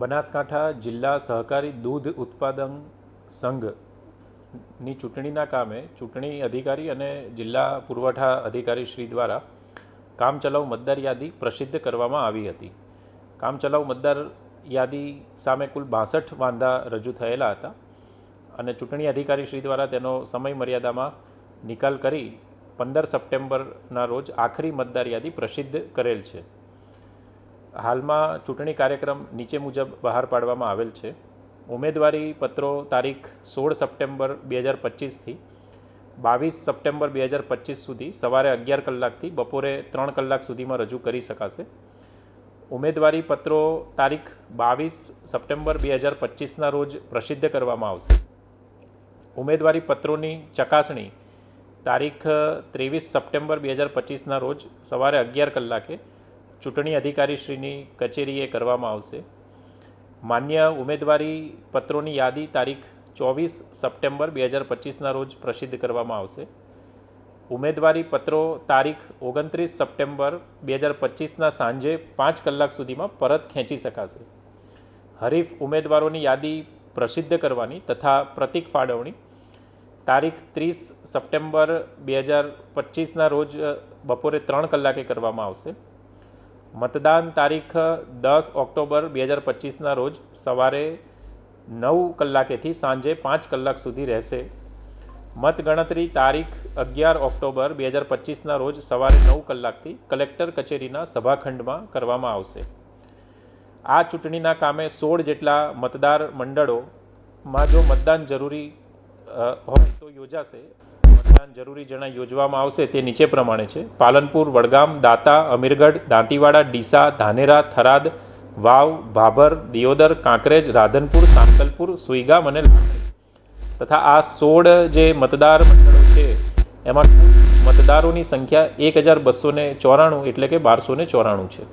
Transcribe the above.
બનાસકાંઠા જિલ્લા સહકારી દૂધ ઉત્પાદન સંઘની ચૂંટણીના કામે ચૂંટણી અધિકારી અને જિલ્લા પુરવઠા અધિકારી શ્રી દ્વારા કામચલાઉ મતદાર યાદી પ્રસિદ્ધ કરવામાં આવી હતી. કામચલાઉ મતદાર યાદી સામે કુલ બાસઠ વાંધા રજૂ થયેલા હતા અને ચૂંટણી અધિકારી શ્રી દ્વારા તેનો સમય મર્યાદામાં નિકાલ કરી પંદર સપ્ટેમ્બરના રોજ આખરી મતદાર યાદી પ્રસિદ્ધ કરેલ છે. હાલમાં ચૂંટણી કાર્યક્રમ નીચે મુજબ બહાર પાડવામાં આવેલ છે. ઉમેદવારી પત્રો તારીખ સોળ સપ્ટેમ્બર બે હજાર પચીસથી બાવીસ સપ્ટેમ્બર બે હજાર પચીસ સુધી સવારે અગિયાર કલાકથી બપોરે ત્રણ કલાક સુધીમાં રજૂ કરી શકાશે. ઉમેદવારી પત્રો તારીખ બાવીસ સપ્ટેમ્બર બે હજાર પચીસના રોજ પ્રસિદ્ધ કરવામાં આવશે. ઉમેદવારી પત્રોની ચકાસણી તારીખ ત્રેવીસ સપ્ટેમ્બર બે હજાર પચીસના રોજ સવારે અગિયાર કલાકે ચૂંટણી અધિકારીશ્રીની કચેરીએ કરવામાં આવશે. માન્ય ઉમેદવારી પત્રોની યાદી તારીખ ચોવીસ સપ્ટેમ્બર બે હજાર પચીસના રોજ પ્રસિદ્ધ કરવામાં આવશે. ઉમેદવારી પત્રો તારીખ ઓગણત્રીસ સપ્ટેમ્બર બે હજાર પચીસના સાંજે પાંચ કલાક સુધીમાં પરત ખેંચી શકાશે. હરીફ ઉમેદવારોની યાદી પ્રસિદ્ધ કરવાની તથા પ્રતિક ફાળવણી તારીખ ત્રીસ સપ્ટેમ્બર બે હજાર પચીસના રોજ બપોરે ત્રણ કલાકે કરવામાં આવશે. મતદાન તારીખ દસ ઓક્ટોબર બે હજાર પચીસના રોજ સવારે નવ કલાકેથી સાંજે પાંચ કલાક સુધી રહેશે. મતગણતરી તારીખ અગિયાર ઓક્ટોબર બે હજાર પચીસના રોજ સવારે નવ કલાકથી કલેક્ટર કચેરીના સભાખંડમાં કરવામાં આવશે. આ ચૂંટણીના કામે સોળ જેટલા મતદાર મંડળોમાં જો મતદાન જરૂરી હોય તો યોજાશે. મતદાન જરૂરી જણાય યોજવામાં આવશે તે નીચે પ્રમાણે છે. પાલનપુર, વડગામ, દાતા, અમીરગઢ, દાંતીવાડા, ડીસા, ધાનેરા, થરાદ, વાવ, ભાભર, દિયોદર, કાંકરેજ, રાધનપુર સાંતલપુર સુઈગામ અને તથા આ સોળ જે મતદાર મંડળો છે, એમાં મતદારોની સંખ્યા એક હજાર બસો ને ચોરાણું એટલે કે બારસો ને ચોરાણું છે.